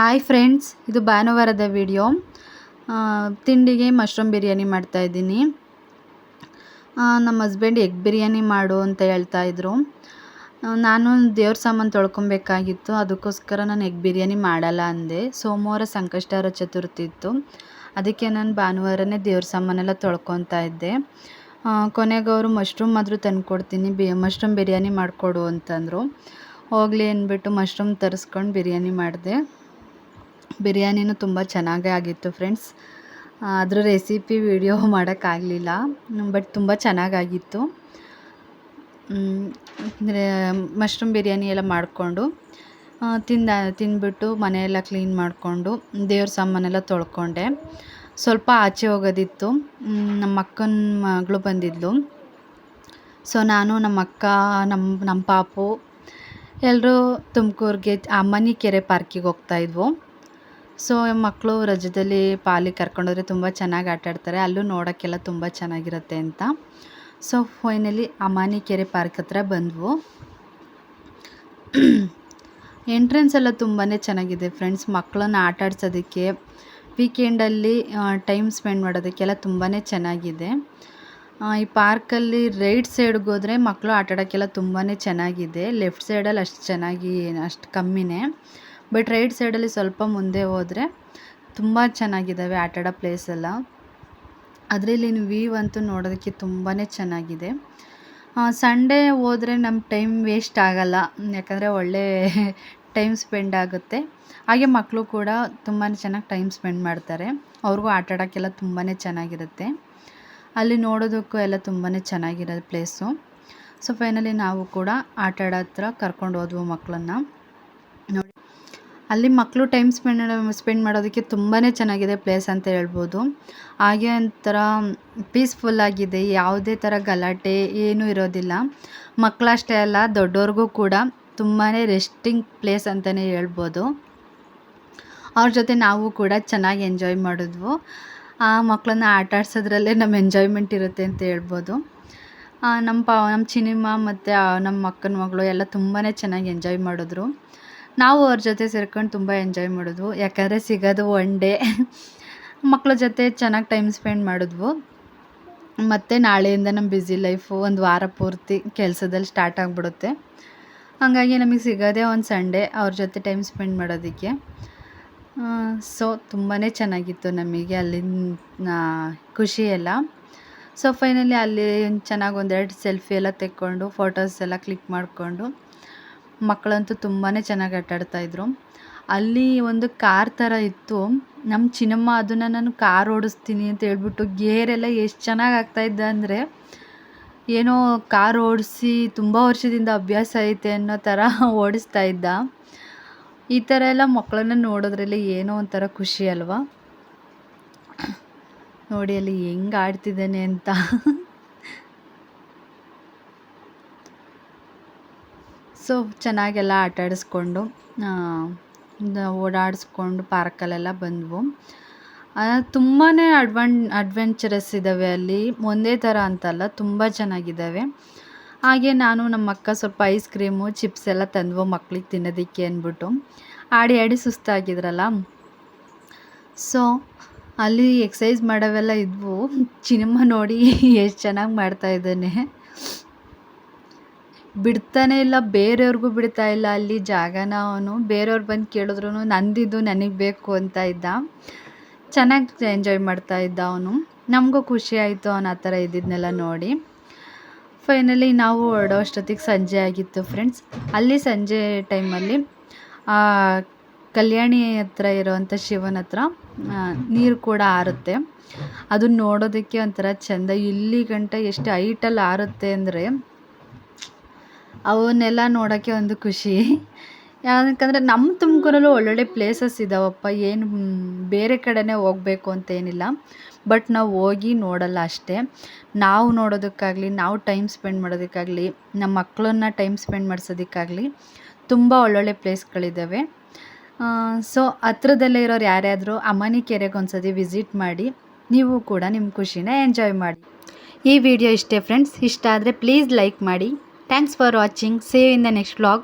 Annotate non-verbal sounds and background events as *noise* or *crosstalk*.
Hi friends ಇದು ಭಾನುವಾರದ video ತಿಂಡಿಗೆ ಮಶ್ರೂಮ್ ಬಿರಿಯಾನಿ ಮಾಡ್ತಾಯಿದ್ದೀನಿ ನಮ್ಮ ಹಸ್ಬೆಂಡ್ ಎಗ್ ಬಿರಿಯಾನಿ ಮಾಡು ಅಂತ ಹೇಳ್ತಾ ಇದ್ರು ನಾನು ದೇವ್ರ ಸಾಮಾನು ತೊಳ್ಕೊಬೇಕಾಗಿತ್ತು ಅದಕ್ಕೋಸ್ಕರ ನಾನು ಎಗ್ ಬಿರಿಯಾನಿ ಮಾಡಲ್ಲ ಅಂದೆ ಸೋಮವಾರ ಸಂಕಷ್ಟರ ಚತುರ್ಥಿ ಇತ್ತು ಅದಕ್ಕೆ ನಾನು ಭಾನುವಾರನೇ ದೇವ್ರ ಸಾಮಾನೆಲ್ಲ ತೊಳ್ಕೊತಾ ಇದ್ದೆ ಕೊನೆಗೆ ಅವರು ಮಶ್ರೂಮ್ ಆದರೂ ಕೊಡ್ತೀನಿ ಬಿ ಮಶ್ರೂಮ್ ಬಿರಿಯಾನಿ ಮಾಡಿಕೊಡು ಅಂತಂದರು ಹೋಗಲಿ ಅಂದ್ಬಿಟ್ಟು ಮಶ್ರೂಮ್ ತರಿಸ್ಕೊಂಡು ಬಿರಿಯಾನಿ ಮಾಡಿದೆ ಬಿರಿಯಾನಿನೂ ತುಂಬ ಚೆನ್ನಾಗೇ ಆಗಿತ್ತು ಫ್ರೆಂಡ್ಸ್ ಅದರ ರೆಸಿಪಿ ವಿಡಿಯೋ *laughs* ಮಾಡೋಕ್ಕಾಗಲಿಲ್ಲ ಬಟ್ ತುಂಬ ಚೆನ್ನಾಗಾಗಿತ್ತು ಮಶ್ರೂಮ್ ಬಿರಿಯಾನಿ ಎಲ್ಲ ಮಾಡಿಕೊಂಡು ತಿಂದ ತಿಂದ್ಬಿಟ್ಟು ಮನೆಯೆಲ್ಲ ಕ್ಲೀನ್ ಮಾಡಿಕೊಂಡು ದೇವ್ರ ಸಾಮಾನೆಲ್ಲ ತೊಳ್ಕೊಂಡೆ ಸ್ವಲ್ಪ ಆಚೆ ಹೋಗೋದಿತ್ತು ನಮ್ಮ ಅಕ್ಕನ ಮಗಳು ಬಂದಿದ್ಲು ಸೊ ನಾನು ನಮ್ಮ ಅಕ್ಕ ನಮ್ಮ ನಮ್ಮ ಪಾಪು ಎಲ್ಲರೂ ತುಮಕೂರಿಗೆ ಅಮ್ಮನಿ ಕೆರೆ ಪಾರ್ಕಿಗೆ ಹೋಗ್ತಾಯಿದ್ವು ಸೊ ಮಕ್ಕಳು ರಜದಲ್ಲಿ ಪಾಲಿಗೆ ಕರ್ಕೊಂಡೋದ್ರೆ ತುಂಬ ಚೆನ್ನಾಗಿ ಆಡ್ತಾರೆ ಅಲ್ಲೂ ನೋಡೋಕ್ಕೆಲ್ಲ ತುಂಬ ಚೆನ್ನಾಗಿರುತ್ತೆ ಅಂತ ಸೊ ಫೈನಲಿ ಅಮಾನಿ ಕೆರೆ ಪಾರ್ಕ್ ಹತ್ರ ಬಂದವು ಎಂಟ್ರೆನ್ಸ್ ಎಲ್ಲ ತುಂಬಾ ಚೆನ್ನಾಗಿದೆ ಫ್ರೆಂಡ್ಸ್ ಮಕ್ಕಳನ್ನ ಆಟ ಆಡ್ಸೋದಕ್ಕೆ ವೀಕೆಂಡಲ್ಲಿ ಟೈಮ್ ಸ್ಪೆಂಡ್ ಮಾಡೋದಕ್ಕೆಲ್ಲ ತುಂಬಾ ಚೆನ್ನಾಗಿದೆ ಈ ಪಾರ್ಕಲ್ಲಿ ರೈಟ್ ಸೈಡ್ಗೆ ಹೋದರೆ ಮಕ್ಕಳು ಆಟಾಡೋಕ್ಕೆಲ್ಲ ತುಂಬಾ ಚೆನ್ನಾಗಿದೆ ಲೆಫ್ಟ್ ಸೈಡಲ್ಲಿ ಅಷ್ಟು ಚೆನ್ನಾಗಿ ಅಷ್ಟು ಕಮ್ಮಿನೇ ಬಟ್ ರೈಟ್ ಸೈಡಲ್ಲಿ ಸ್ವಲ್ಪ ಮುಂದೆ ಹೋದರೆ ತುಂಬ ಚೆನ್ನಾಗಿದ್ದಾವೆ ಆಟಾಡೋ ಪ್ಲೇಸ್ ಎಲ್ಲ ಅದರಲ್ಲಿನ ವೀವ್ ಅಂತೂ ನೋಡೋದಕ್ಕೆ ತುಂಬಾ ಚೆನ್ನಾಗಿದೆ ಸಂಡೇ ಹೋದರೆ ನಮ್ಮ ಟೈಮ್ ವೇಸ್ಟ್ ಆಗಲ್ಲ ಯಾಕಂದರೆ ಒಳ್ಳೆ ಟೈಮ್ *laughs* ಸ್ಪೆಂಡ್ ಆಗುತ್ತೆ ಹಾಗೆ ಮಕ್ಕಳು ಕೂಡ ತುಂಬಾ ಚೆನ್ನಾಗಿ ಟೈಮ್ ಸ್ಪೆಂಡ್ ಮಾಡ್ತಾರೆ ಅವ್ರಿಗೂ ಆಟ ಆಡೋಕ್ಕೆಲ್ಲ ತುಂಬಾ ಚೆನ್ನಾಗಿರುತ್ತೆ ಅಲ್ಲಿ ನೋಡೋದಕ್ಕೂ ಎಲ್ಲ ತುಂಬಾ ಚೆನ್ನಾಗಿರೋ ಪ್ಲೇಸು ಸೊ ಫೈನಲಿ ನಾವು ಕೂಡ ಆಟ ಆಡೋ ಹತ್ರ ಕರ್ಕೊಂಡು ಹೋದ್ವು ಮಕ್ಕಳನ್ನ ಅಲ್ಲಿ ಮಕ್ಕಳು ಟೈಮ್ ಸ್ಪೆಂಡ್ ಸ್ಪೆಂಡ್ ಮಾಡೋದಕ್ಕೆ ತುಂಬಾ ಚೆನ್ನಾಗಿದೆ ಪ್ಲೇಸ್ ಅಂತ ಹೇಳ್ಬೋದು ಹಾಗೆ ಒಂಥರ ಪೀಸ್ಫುಲ್ ಆಗಿದೆ ಯಾವುದೇ ಥರ ಗಲಾಟೆ ಏನೂ ಇರೋದಿಲ್ಲ ಮಕ್ಕಳಷ್ಟೇ ಅಲ್ಲ ದೊಡ್ಡವ್ರಿಗೂ ಕೂಡ ತುಂಬಾ ರೆಸ್ಟಿಂಗ್ ಪ್ಲೇಸ್ ಅಂತಲೇ ಹೇಳ್ಬೋದು ಅವ್ರ ಜೊತೆ ನಾವು ಕೂಡ ಚೆನ್ನಾಗಿ ಎಂಜಾಯ್ ಮಾಡಿದ್ವು ಆ ಮಕ್ಕಳನ್ನ ಆಟ ನಮ್ಮ ಎಂಜಾಯ್ಮೆಂಟ್ ಇರುತ್ತೆ ಅಂತ ಹೇಳ್ಬೋದು ನಮ್ಮ ಪ ನಮ್ಮ ಚಿನಿಮಾ ಮತ್ತು ನಮ್ಮ ಅಕ್ಕನ ಮಗಳು ಎಲ್ಲ ತುಂಬಾ ಚೆನ್ನಾಗಿ ಎಂಜಾಯ್ ಮಾಡಿದ್ರು ನಾವು ಅವ್ರ ಜೊತೆ ಸೇರ್ಕೊಂಡು ತುಂಬ ಎಂಜಾಯ್ ಮಾಡಿದ್ವು ಯಾಕಂದರೆ ಸಿಗೋದು ಒನ್ ಡೇ ಮಕ್ಕಳ ಜೊತೆ ಚೆನ್ನಾಗಿ ಟೈಮ್ ಸ್ಪೆಂಡ್ ಮಾಡಿದ್ವು ಮತ್ತು ನಾಳೆಯಿಂದ ನಮ್ಮ ಬ್ಯುಸಿ ಲೈಫು ಒಂದು ವಾರ ಪೂರ್ತಿ ಕೆಲಸದಲ್ಲಿ ಸ್ಟಾರ್ಟ್ ಆಗಿಬಿಡುತ್ತೆ ಹಾಗಾಗಿ ನಮಗೆ ಸಿಗೋದೇ ಒಂದು ಸಂಡೇ ಅವ್ರ ಜೊತೆ ಟೈಮ್ ಸ್ಪೆಂಡ್ ಮಾಡೋದಕ್ಕೆ ಸೊ ತುಂಬಾ ಚೆನ್ನಾಗಿತ್ತು ನಮಗೆ ಅಲ್ಲಿನ ಖುಷಿ ಎಲ್ಲ ಸೊ ಫೈನಲಿ ಅಲ್ಲಿ ಚೆನ್ನಾಗಿ ಒಂದೆರಡು ಸೆಲ್ಫಿ ಎಲ್ಲ ತೆಕ್ಕೊಂಡು ಫೋಟೋಸ್ ಎಲ್ಲ ಕ್ಲಿಕ್ ಮಾಡಿಕೊಂಡು ಮಕ್ಕಳಂತೂ ತುಂಬಾ ಚೆನ್ನಾಗಿ ಆಟಾಡ್ತಾಯಿದ್ರು ಅಲ್ಲಿ ಒಂದು ಕಾರ್ ಥರ ಇತ್ತು ನಮ್ಮ ಚಿನ್ನಮ್ಮ ಅದನ್ನು ನಾನು ಕಾರ್ ಓಡಿಸ್ತೀನಿ ಅಂತ ಹೇಳ್ಬಿಟ್ಟು ಗೇರೆಲ್ಲ ಎಷ್ಟು ಚೆನ್ನಾಗಿ ಆಗ್ತಾಯಿದ್ದೆ ಅಂದರೆ ಏನೋ ಕಾರ್ ಓಡಿಸಿ ತುಂಬ ವರ್ಷದಿಂದ ಅಭ್ಯಾಸ ಐತೆ ಅನ್ನೋ ಥರ ಓಡಿಸ್ತಾ ಇದ್ದ ಈ ಥರ ಎಲ್ಲ ಮಕ್ಕಳನ್ನ ನೋಡೋದ್ರಲ್ಲಿ ಏನೋ ಒಂಥರ ಖುಷಿ ಅಲ್ವಾ ನೋಡಿ ಅಲ್ಲಿ ಹೆಂಗೆ ಆಡ್ತಿದ್ದಾನೆ ಅಂತ ಸೊ ಚೆನ್ನಾಗೆಲ್ಲ ಆಟಾಡಿಸ್ಕೊಂಡು ಓಡಾಡಿಸ್ಕೊಂಡು ಪಾರ್ಕಲ್ಲೆಲ್ಲ ಬಂದ್ವು ತುಂಬಾ ಅಡ್ವನ್ ಅಡ್ವೆಂಚರಸ್ ಇದ್ದಾವೆ ಅಲ್ಲಿ ಒಂದೇ ಥರ ಅಂತಲ್ಲ ತುಂಬ ಚೆನ್ನಾಗಿದ್ದಾವೆ ಹಾಗೆ ನಾನು ನಮ್ಮ ಅಕ್ಕ ಸ್ವಲ್ಪ ಐಸ್ ಕ್ರೀಮು ಚಿಪ್ಸ್ ಎಲ್ಲ ತಂದ್ವು ಮಕ್ಳಿಗೆ ತಿನ್ನೋದಕ್ಕೆ ಅಂದ್ಬಿಟ್ಟು ಆಡಿ ಆಡಿ ಸುಸ್ತಾಗಿದ್ರಲ್ಲ ಸೊ ಅಲ್ಲಿ ಎಕ್ಸಸೈಸ್ ಮಾಡೋವೆಲ್ಲ ಇದ್ವು *laughs* ಸಿನಿಮಾ ನೋಡಿ *laughs* ಎಷ್ಟು ಚೆನ್ನಾಗಿ ಮಾಡ್ತಾಯಿದ್ದೇನೆ ಬಿಡ್ತಾನೆ ಇಲ್ಲ ಬೇರೆಯವ್ರಿಗೂ ಬಿಡ್ತಾ ಇಲ್ಲ ಅಲ್ಲಿ ಜಾಗನ ಅವನು ಬೇರೆಯವ್ರು ಬಂದು ಕೇಳಿದ್ರು ನಂದಿದ್ದು ನನಗೆ ಬೇಕು ಅಂತ ಇದ್ದ ಚೆನ್ನಾಗಿ ಎಂಜಾಯ್ ಮಾಡ್ತಾ ಇದ್ದ ಅವನು ನಮಗೂ ಖುಷಿ ಆಯಿತು ಅವನು ಆ ಥರ ಇದ್ದಿದ್ದನ್ನೆಲ್ಲ ನೋಡಿ ಫೈನಲಿ ನಾವು ಹೊರಡೋ ಅಷ್ಟೊತ್ತಿಗೆ ಸಂಜೆ ಆಗಿತ್ತು ಫ್ರೆಂಡ್ಸ್ ಅಲ್ಲಿ ಸಂಜೆ ಟೈಮಲ್ಲಿ ಕಲ್ಯಾಣಿ ಹತ್ರ ಇರೋವಂಥ ಶಿವನ ಹತ್ರ ನೀರು ಕೂಡ ಆರುತ್ತೆ ಅದನ್ನ ನೋಡೋದಕ್ಕೆ ಒಂಥರ ಚೆಂದ ಇಲ್ಲಿ ಗಂಟ ಎಷ್ಟು ಹೈಟಲ್ಲಿ ಆರುತ್ತೆ ಅಂದರೆ ಅವನ್ನೆಲ್ಲ ನೋಡೋಕ್ಕೆ ಒಂದು ಖುಷಿ ಯಾಕಂದರೆ ನಮ್ಮ ತುಮಕೂರಲ್ಲೂ ಒಳ್ಳೊಳ್ಳೆ ಪ್ಲೇಸಸ್ ಇದ್ದಾವಪ್ಪ ಏನು ಬೇರೆ ಕಡೆನೇ ಹೋಗಬೇಕು ಅಂತೇನಿಲ್ಲ ಬಟ್ ನಾವು ಹೋಗಿ ನೋಡಲ್ಲ ಅಷ್ಟೇ ನಾವು ನೋಡೋದಕ್ಕಾಗಲಿ ನಾವು ಟೈಮ್ ಸ್ಪೆಂಡ್ ಮಾಡೋದಕ್ಕಾಗಲಿ ನಮ್ಮ ಮಕ್ಕಳನ್ನ ಟೈಮ್ ಸ್ಪೆಂಡ್ ಮಾಡಿಸೋದಕ್ಕಾಗಲಿ ತುಂಬ ಒಳ್ಳೊಳ್ಳೆ ಪ್ಲೇಸ್ಗಳಿದ್ದಾವೆ ಸೊ ಹತ್ರದಲ್ಲೇ ಇರೋರು ಯಾರ್ಯಾದರೂ ಅಮಾನಿ ಕೆರೆಗೆ ಒಂದ್ಸತಿ ವಿಸಿಟ್ ಮಾಡಿ ನೀವು ಕೂಡ ನಿಮ್ಮ ಖುಷಿನ ಎಂಜಾಯ್ ಮಾಡಿ ಈ ವಿಡಿಯೋ ಇಷ್ಟೇ ಫ್ರೆಂಡ್ಸ್ ಇಷ್ಟ ಆದರೆ ಪ್ಲೀಸ್ ಲೈಕ್ ಮಾಡಿ Thanks for watching. See you in the next vlog.